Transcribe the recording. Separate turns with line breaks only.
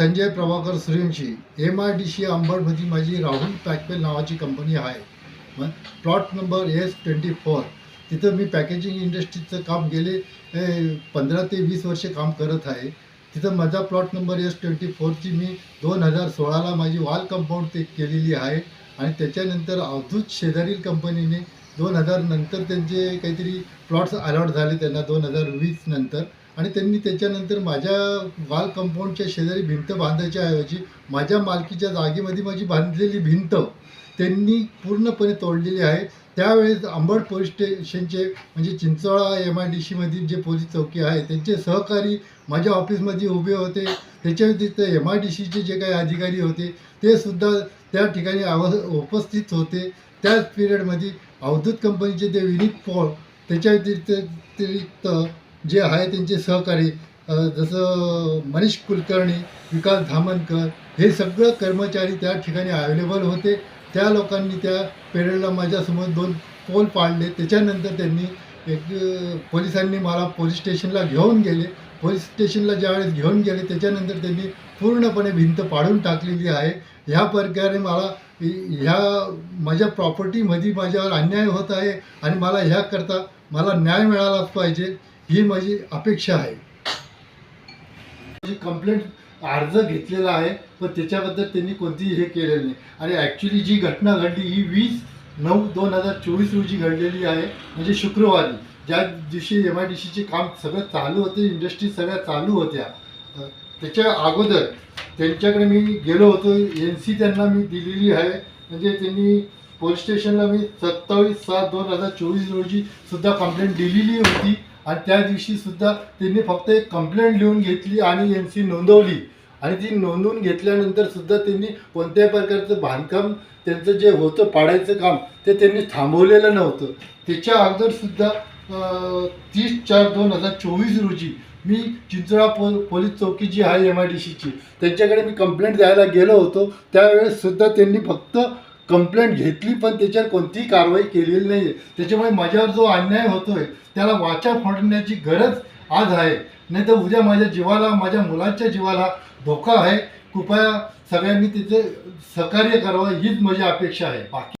Sanjay Prabhakar Suryavanshi M I D C अंबडमध्ये माझी राहुल पॅकपेल नावाची company आहे. मग plot number S twenty four तिथं मी पॅकेजिंग इंडस्ट्रीचं काम गेले पंधरा ते वीस वर्ष काम करत आहे. तिथं माझा प्लॉट नंबर एस ट्वेंटी फोरची मी दोन हजार सोळाला माझी वॉल कंपाऊंड ते केलेली आहे. आणि त्याच्यानंतर अवधूत शेजारील कंपनीने दोन हजार नंतर त्यांचे काहीतरी प्लॉट्स अलॉट झाले त्यांना दोन हजार वीस नंतर. आणि त्यांनी त्याच्यानंतर माझ्या वाल कंपाऊंडच्या शेजारी भिंत बांधायच्या ऐवजी माझ्या मालकीच्या जागेमध्ये माझी बांधलेली भिंत त्यांनी पूर्णपणे तोडलेली आहे. त्यावेळेस अंबड पोलीस स्टेशनचे म्हणजे चिंचोळा एम आय डी सीमधील जे पोलीस चौकी आहे त्यांचे सहकारी माझ्या ऑफिसमध्ये उभे होते. त्याच्या व्यतिरिक्त एम आय डी सीचे जे काही अधिकारी होते ते सुद्धा त्या ठिकाणी आव उपस्थित होते. त्याच पिरियडमध्ये अवधूत कंपनीचे ते विनीत पॉल त्याच्या व्यतिरिक्त जे आहे त्यांचे सहकारी जसं मनीष कुलकर्णी विकास धामणकर हे सगळं कर्मचारी त्या ठिकाणी अवेलेबल होते. त्या लोकांनी त्या पेरेडला माझ्यासमोर दोन पोल पाडले. त्याच्यानंतर त्यांनी एक पोलिसांनी मला पोलीस स्टेशनला घेऊन गेले. पोलीस स्टेशनला ज्यावेळेस घेऊन गेले त्याच्यानंतर त्यांनी पूर्णपणे भिंत पाडून टाकलेली आहे. ह्या प्रकारे मला ह्या माझ्या प्रॉपर्टीमध्ये माझ्यावर अन्याय होत आहे आणि मला ह्याकरता मला न्याय मिळालाच पाहिजे. ही माझी अपेक्षा आहे. माझी कंप्लेंट अर्ज घेतलेला आहे पण त्याच्याबद्दल त्यांनी कोणतीही हे केलेलं नाही. आणि ॲक्च्युली जी घटना घडली ही वीस नऊ दोन हजार चोवीस रोजी घडलेली आहे म्हणजे शुक्रवारी. ज्या दिवशी एम आय डी सीचे काम सगळं चालू होते इंडस्ट्री सगळ्या चालू होत्या त्याच्या अगोदर त्यांच्याकडे मी गेलो होतो. एन सी त्यांना मी दिलेली आहे. म्हणजे त्यांनी पोलीस स्टेशनला मी सत्तावीस सात दोन हजार चोवीस रोजी सुद्धा कंप्लेंट दिलेली होती. आणि त्या दिवशी सुद्धा त्यांनी फक्त एक कंप्लेंट लिहून घेतली आणि एन सी नोंदवली. आणि ती नोंदवून घेतल्यानंतर सुद्धा त्यांनी कोणत्याही प्रकारचं बांधकाम त्यांचं जे होतं पाडायचं काम ते त्यांनी थांबवलेलं नव्हतं. त्याच्या अगोदरसुद्धा तीस चार दोन हजार चोवीस रोजी मी चिंचोळा पो पोलीस चौकी जी आहे एम आय डी सीची त्यांच्याकडे मी कंप्लेंट द्यायला गेलो होतो. त्यावेळेससुद्धा त्यांनी फक्त कंप्लेंट घेतली पण त्याच्यावर कोणतीही कारवाई केलेली नाही आहे त्याच्यामुळे माझ्यावर जो अन्याय होतोय त्याला वाचा फोडण्याची गरज आज आहे. नाही तर उद्या माझ्या जीवाला माझ्या मुलांच्या जीवाला धोका आहे. कृपया सगळ्यांनी तिथे सहकार्य करावं हीच माझी अपेक्षा आहे. बाकी